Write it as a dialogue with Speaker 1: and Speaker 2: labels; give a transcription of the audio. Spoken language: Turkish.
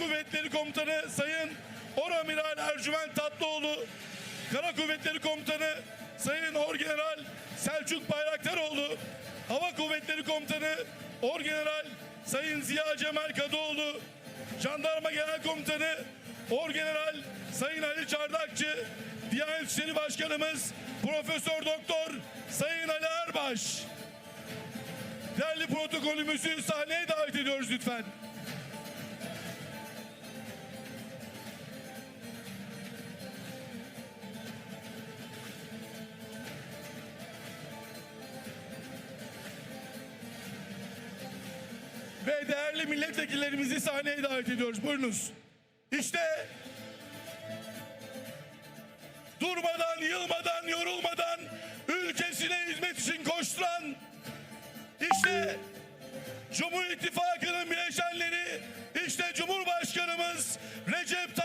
Speaker 1: Kuvvetleri Komutanı Sayın Oramiral Ercüment Tatlıoğlu, Kara Kuvvetleri Komutanı Sayın Orgeneral Selçuk Bayraktaroğlu, Hava Kuvvetleri Komutanı Orgeneral Sayın Ziya Cemal Kadıoğlu, Jandarma Genel Komutanı Orgeneral Sayın Ali Çardakçı, Diyanet İşleri Başkanımız Profesör Doktor Sayın Ali Erbaş. Değerli protokolümüzü sahneye davet ediyoruz lütfen. Ve değerli milletvekillerimizi sahneye davet ediyoruz. Buyurunuz. İşte durmadan, yılmadan, yorulmadan ülkesine hizmet için koşturan işte Cumhur İttifakı'nın bileşenleri, işte Cumhurbaşkanımız Recep